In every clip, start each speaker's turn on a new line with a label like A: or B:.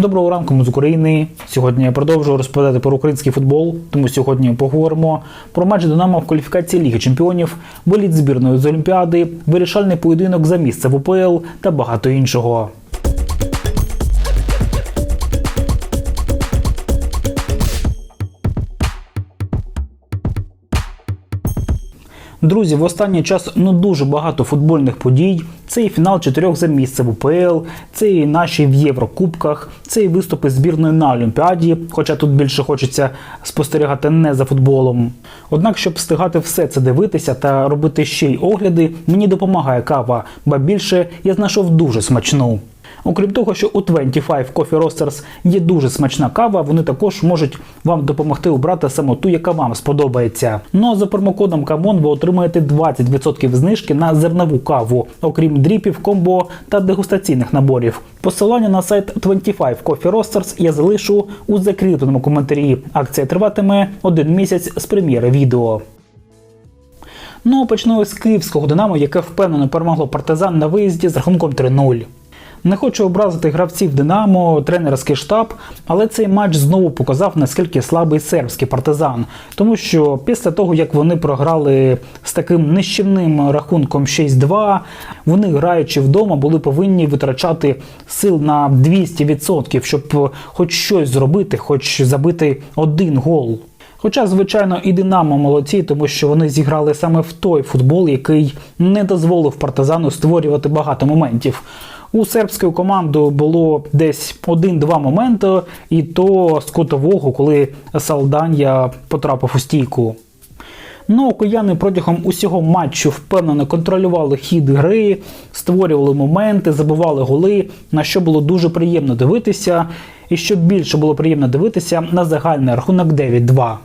A: Доброго ранку ми з України. Сьогодні я продовжую розповідати про український футбол. Тому сьогодні поговоримо про матч Динамо в кваліфікації Ліги Чемпіонів, виліт збірної з Олімпіади, вирішальний поєдинок за місце в УПЛ та багато іншого. Друзі, в останній час ну дуже багато футбольних подій. Це і фінал чотирьох за місце в УПЛ, це і наші в Єврокубках, це і виступи збірної на Олімпіаді. Хоча тут більше хочеться спостерігати не за футболом. Однак, щоб встигати все це дивитися та робити ще й огляди, мені допомагає кава, ба більше я знайшов дуже смачну. Окрім того, що у 25 Coffee Roasters є дуже смачна кава, вони також можуть вам допомогти обрати саме ту, яка вам сподобається. Ну а за промокодом Камон ви отримаєте 20% знижки на зернову каву, окрім дріпів, комбо та дегустаційних наборів. Посилання на сайт 25 Coffee Roasters я залишу у закріпленому коментарі. Акція триватиме один місяць з прем'єри відео. Ну а почну з київського Динамо, яке впевнено перемогло партизан на виїзді з рахунком 3-0. Не хочу образити гравців Динамо, тренерський штаб, але цей матч знову показав, наскільки слабий сербський партизан. Тому що після того, як вони програли з таким нищівним рахунком 6-2, вони, граючи вдома, були повинні витрачати сил на 200%, щоб хоч щось зробити, хоч забити один гол. Хоча, звичайно, і Динамо молодці, тому що вони зіграли саме в той футбол, який не дозволив партизану створювати багато моментів. У сербської команди було десь один-два моменти, і то з кутового, коли Салданія потрапив у стійку. Ну, окияни протягом усього матчу впевнено контролювали хід гри, створювали моменти, забивали голи, на що було дуже приємно дивитися, і що більше було приємно дивитися на загальний рахунок 9-2.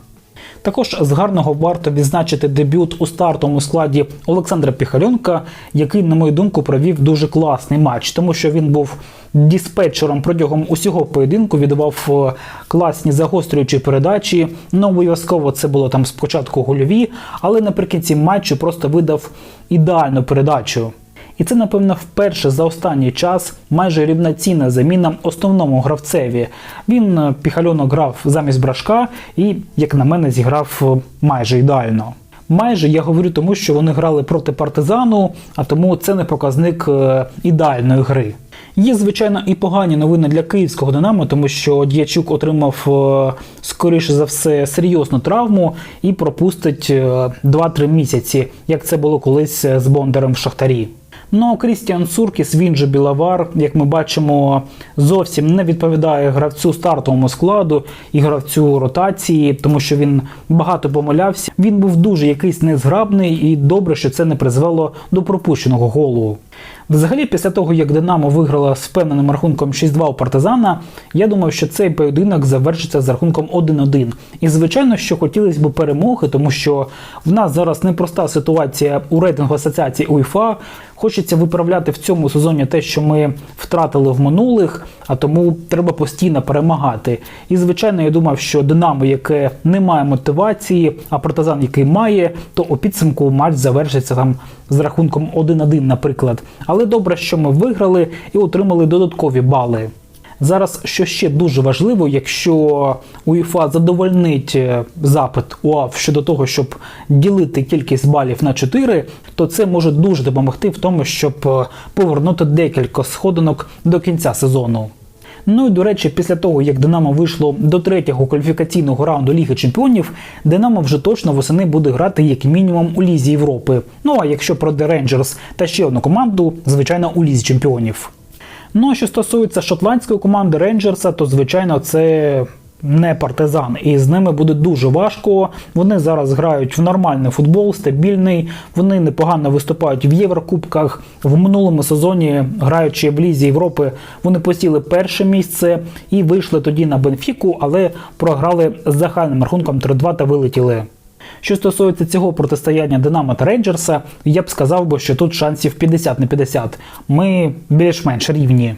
A: Також з гарного варто відзначити дебют у стартовому складі Олександра Піхальонка, який, на мою думку, провів дуже класний матч, тому що він був диспетчером протягом усього поєдинку, віддавав е, класні загострюючі передачі. Ну, обов'язково це було там спочатку гольові, але наприкінці матчу просто видав ідеальну передачу. І це, напевно, вперше за останній час майже рівноцінна заміна основному гравцеві. Він е, піхальонок грав замість брашка і, як на мене, зіграв е, майже ідеально. Майже я говорю тому, що вони грали проти партизану, а тому це не показник е, ідеальної гри. Є, звичайно, і погані новини для київського Динамо, тому що Дячук отримав, скоріше за все, серйозну травму і пропустить 2-3 місяці, як це було колись з Бондарем в Шахтарі. Ну Крістіан Цуркіс, він же Білавар, як ми бачимо, зовсім не відповідає гравцю стартовому складу і гравцю ротації, тому що він багато помилявся. Він був дуже якийсь незграбний, і добре, що це не призвело до пропущеного голу. Взагалі, після того, як Динамо виграла з впевненим рахунком 6-2 у партизана, я думав, що цей поєдинок завершиться з рахунком 1-1. І звичайно, що хотілося б перемоги, тому що в нас зараз непроста ситуація у рейтингу асоціації УЄФА. Хочеться виправляти в цьому сезоні те, що ми втратили в минулих, а тому треба постійно перемагати. І звичайно, я думав, що Динамо, яке не має мотивації, а партизан, який має, то у підсумку матч завершиться там з рахунком 1-1, наприклад. Але добре, що ми виграли і отримали додаткові бали. Зараз, що ще дуже важливо, якщо УЄФА задовольнить е, запит УАФ щодо того, щоб ділити кількість балів на 4, то це може дуже допомогти в тому, щоб е, повернути декілька сходинок до кінця сезону. Ну і до речі, після того, як Динамо вийшло до третього кваліфікаційного раунду Ліги Чемпіонів, Динамо вже точно восени буде грати як мінімум у Лізі Європи. Ну а якщо про The Рейнджерс та ще одну команду, звичайно, у Лізі Чемпіонів. Ну а що стосується шотландської команди Рейнджерса, то звичайно це не партизан, і з ними буде дуже важко. Вони зараз грають в нормальний футбол, стабільний. Вони непогано виступають в Єврокубках. В минулому сезоні, граючи в Лізі Європи, вони посіли перше місце і вийшли тоді на Бенфіку, але програли з загальним рахунком 3-2 та вилетіли. Що стосується цього протистояння Динамо та Рейнджерса, я б сказав би, що тут шансів 50 на 50. Ми більш-менш рівні.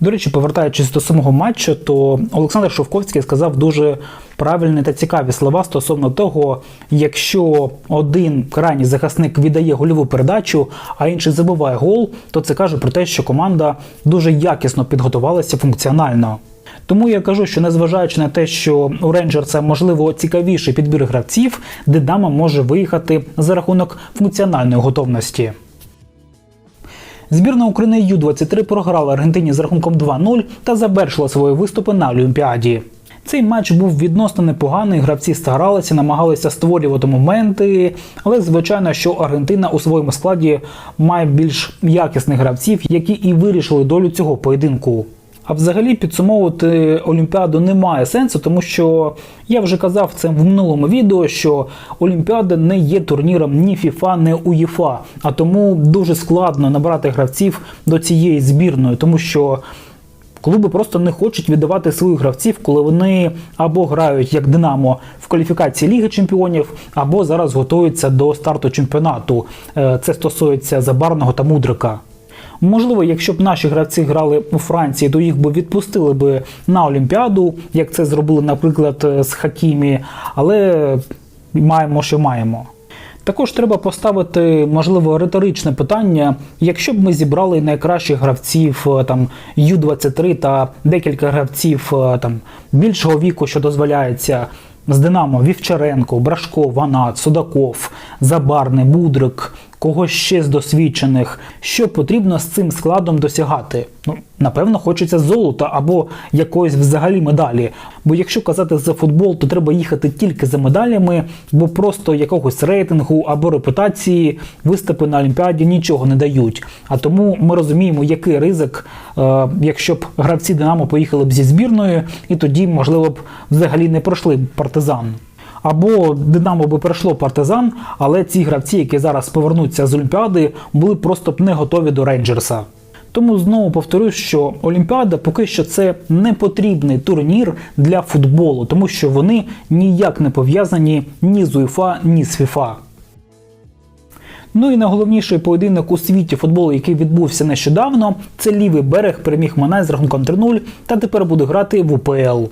A: До речі, повертаючись до самого матчу, то Олександр Шовковський сказав дуже правильні та цікаві слова стосовно того, якщо один крайній захисник віддає гольову передачу, а інший забиває гол, то це каже про те, що команда дуже якісно підготувалася функціонально. Тому я кажу, що незважаючи на те, що у Рейнджерса можливо цікавіший підбір гравців, Динамо може виїхати за рахунок функціональної готовності. Збірна України Ю-23 програла Аргентині з рахунком 2-0 та завершила свої виступи на Олімпіаді. Цей матч був відносно непоганий. Гравці старалися, намагалися створювати моменти, але звичайно, що Аргентина у своєму складі має більш якісних гравців, які і вирішили долю цього поєдинку. А взагалі підсумовувати Олімпіаду немає сенсу, тому що я вже казав це в минулому відео, що Олімпіада не є турніром ні FIFA, ні УЄФА, а тому дуже складно набрати гравців до цієї збірної, тому що клуби просто не хочуть віддавати своїх гравців, коли вони або грають як Динамо в кваліфікації Ліги Чемпіонів, або зараз готуються до старту чемпіонату. Е, Це стосується Забарного та Мудрика. Можливо, якщо б наші гравці грали у Франції, то їх би відпустили би на Олімпіаду, як це зробили, наприклад, з Хакімі, але маємо, що маємо. Також треба поставити, можливо, риторичне питання: якщо б ми зібрали найкращих гравців е, там Ю-23 та декілька гравців е, там більшого віку, що дозволяється. З Динамо Вівчаренко, Брашко, Ванат, Судаков, Забарний, Будрик, когось ще з досвідчених. Що потрібно з цим складом досягати? Ну, напевно, хочеться золота або якоїсь взагалі медалі. Бо якщо казати за футбол, то треба їхати тільки за медалями, бо просто якогось рейтингу або репутації виступи на Олімпіаді нічого не дають. А тому ми розуміємо, який ризик, е, якщо б гравці Динамо поїхали б зі збірною, і тоді, можливо б, взагалі не пройшли партизан. Або Динамо би пройшло партизан, але ці гравці, які зараз повернуться з Олімпіади, були просто б не готові до Рейнджерса. Тому знову повторюсь, що Олімпіада поки що це не потрібний турнір для футболу, тому що вони ніяк не пов'язані ні з УЄФА, ні з ФІФА. Ну і найголовніший поєдинок у світі футболу, який відбувся нещодавно, це лівий берег переміг Манай з рахунком 3-0 та тепер буде грати в УПЛ.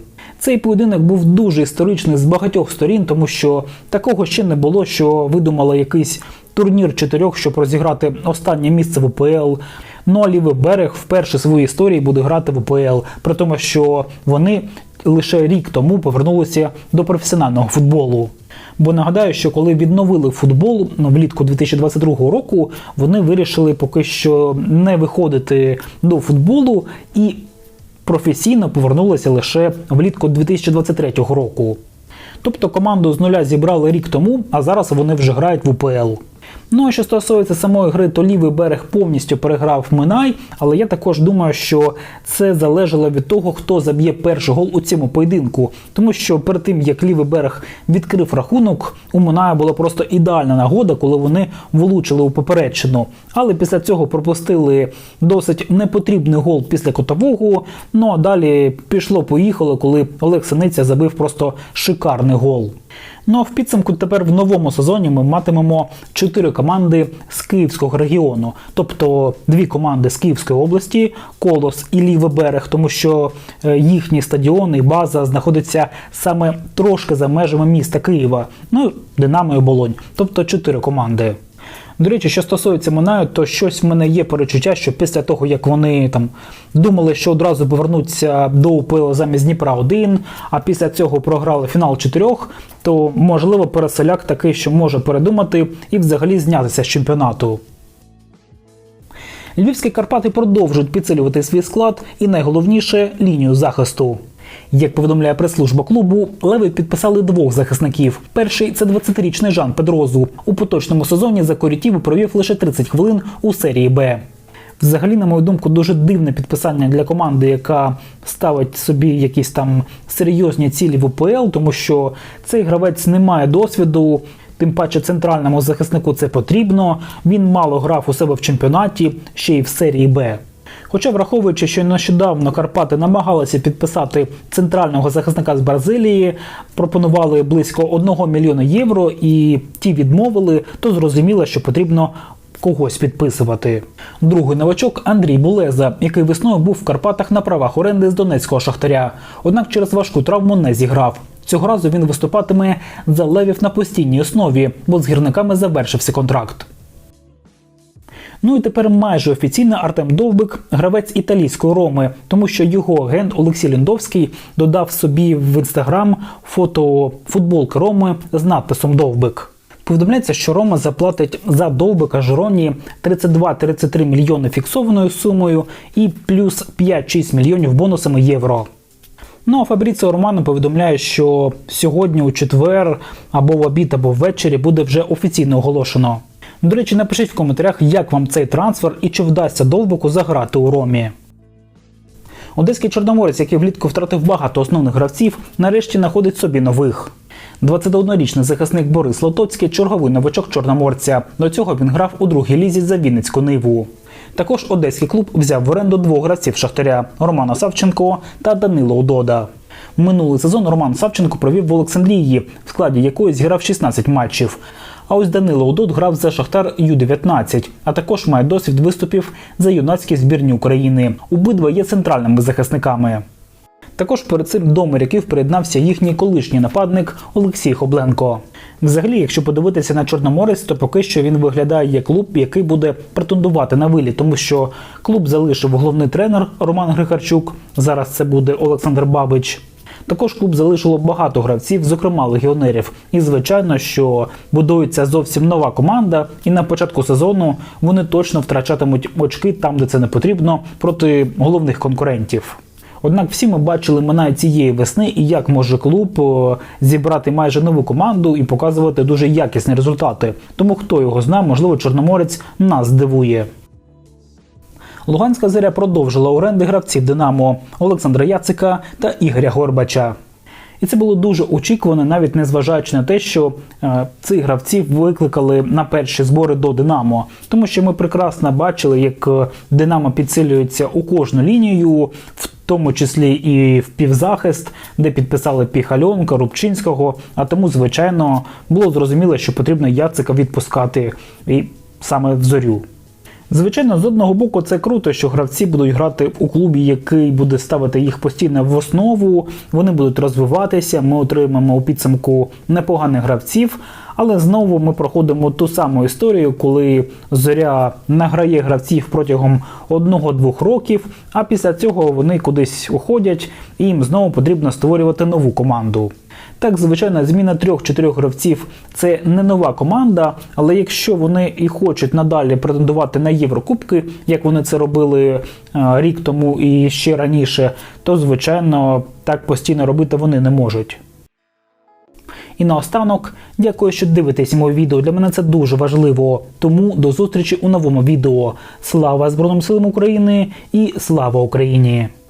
A: Цей поєдинок був дуже історичний з багатьох сторін, тому що такого ще не було, що видумали якийсь турнір чотирьох, щоб розіграти останнє місце в УПЛ. Ну а лівий берег вперше в своїй історії буде грати в УПЛ, при тому, що вони лише рік тому повернулися до професіонального футболу. Бо нагадаю, що коли відновили футбол влітку 2022 року, вони вирішили поки що не виходити до футболу і професійно повернулися лише влітку 2023 року. Тобто команду з нуля зібрали рік тому, а зараз вони вже грають в УПЛ. Ну а що стосується самої гри, то лівий берег повністю переграв Минай, але я також думаю, що це залежало від того, хто заб'є перший гол у цьому поєдинку. Тому що перед тим як лівий берег відкрив рахунок, у Миная була просто ідеальна нагода, коли вони влучили у попередчину. Але після цього пропустили досить непотрібний гол після котового. Ну а далі пішло-поїхало, коли Олег Синиця забив просто шикарний гол. Ну а в підсумку тепер в новому сезоні ми матимемо чотири команди з Київського регіону, тобто дві команди з Київської області, Колос і Лівий берег, тому що е, їхні стадіони і база знаходиться саме трошки за межами міста Києва. Ну Динамо і Болонь, тобто чотири команди. До речі, що стосується Минаю, то щось в мене є перечуття, що після того, як вони там думали, що одразу повернуться до УПЛ замість Дніпра 1, а після цього програли фінал чотирьох, то можливо переселяк такий, що може передумати і взагалі знятися з чемпіонату. Львівські Карпати продовжують підсилювати свій склад і найголовніше лінію захисту. Як повідомляє прес-служба клубу, леви підписали двох захисників. Перший це 20-річний Жан Педрозу. У поточному сезоні за корітів провів лише 30 хвилин у серії Б. Взагалі, на мою думку, дуже дивне підписання для команди, яка ставить собі якісь там серйозні цілі в УПЛ, тому що цей гравець не має досвіду. Тим паче центральному захиснику це потрібно. Він мало грав у себе в чемпіонаті, ще й в серії Б. Хоча, враховуючи, що нещодавно Карпати намагалися підписати центрального захисника з Бразилії, пропонували близько 1 мільйона євро, і ті відмовили, то зрозуміло, що потрібно когось підписувати. Другий новачок Андрій Булеза, який весною був в Карпатах на правах оренди з Донецького шахтаря, однак через важку травму не зіграв. Цього разу він виступатиме за левів на постійній основі, бо з гірниками завершився контракт. Ну і тепер майже офіційно Артем Довбик гравець італійської роми, тому що його агент Олексій Ліндовський додав собі в інстаграм фото футболки Роми з надписом Довбик. Повідомляється, що Рома заплатить за Довбика Жироні 32-33 мільйони фіксованою сумою і плюс 5-6 мільйонів бонусами євро. Ну а Фабріціо Романо повідомляє, що сьогодні у четвер або в обід, або ввечері буде вже офіційно оголошено. До речі, напишіть в коментарях, як вам цей трансфер і чи вдасться Довбику заграти у Ромі. Одеський чорноморець, який влітку втратив багато основних гравців, нарешті знаходить собі нових. 21-річний захисник Борис Лотоцький черговий новачок чорноморця. До цього він грав у другій лізі за Вінницьку ниву. Також одеський клуб взяв в оренду двох гравців Шахтаря Романа Савченко та Данило Удода. Минулий сезон Роман Савченко провів в Олександрії, в складі якої зіграв 16 матчів. А ось Данило Удод грав за Шахтар Ю-19, а також має досвід виступів за юнацькі збірні України. Обидва є центральними захисниками. Також перед цим до моряків приєднався їхній колишній нападник Олексій Хобленко. Взагалі, якщо подивитися на Чорноморець, то поки що він виглядає як клуб, який буде претендувати на виліт, тому що клуб залишив головний тренер Роман Грихарчук. Зараз це буде Олександр Бабич. Також клуб залишило багато гравців, зокрема легіонерів. І звичайно, що будується зовсім нова команда, і на початку сезону вони точно втрачатимуть очки там, де це не потрібно, проти головних конкурентів. Однак всі ми бачили імена цієї весни і як може клуб зібрати майже нову команду і показувати дуже якісні результати. Тому хто його знає, можливо, Чорноморець нас здивує. Луганська зоря продовжила оренди гравців Динамо Олександра Яцика та Ігоря Горбача. І це було дуже очікувано, навіть незважаючи на те, що е, цих гравців викликали на перші збори до Динамо, тому що ми прекрасно бачили, як е, Динамо підсилюється у кожну лінію, в тому числі і в півзахист, де підписали Піхальонка, Рубчинського. А тому, звичайно, було зрозуміло, що потрібно Яцика відпускати і саме в зорю. Звичайно, з одного боку, це круто, що гравці будуть грати у клубі, який буде ставити їх постійно в основу. Вони будуть розвиватися. Ми отримаємо у підсумку непоганих гравців. Але знову ми проходимо ту саму історію, коли зоря награє гравців протягом одного-двох років, а після цього вони кудись уходять, і їм знову потрібно створювати нову команду. Так, звичайно, зміна трьох-чотирьох гравців це не нова команда, але якщо вони і хочуть надалі претендувати на Єврокубки, як вони це робили е, рік тому і ще раніше, то звичайно так постійно робити вони не можуть. І наостанок, дякую, що дивитесь моє відео. Для мене це дуже важливо. Тому до зустрічі у новому відео. Слава Збройним силам України і слава Україні!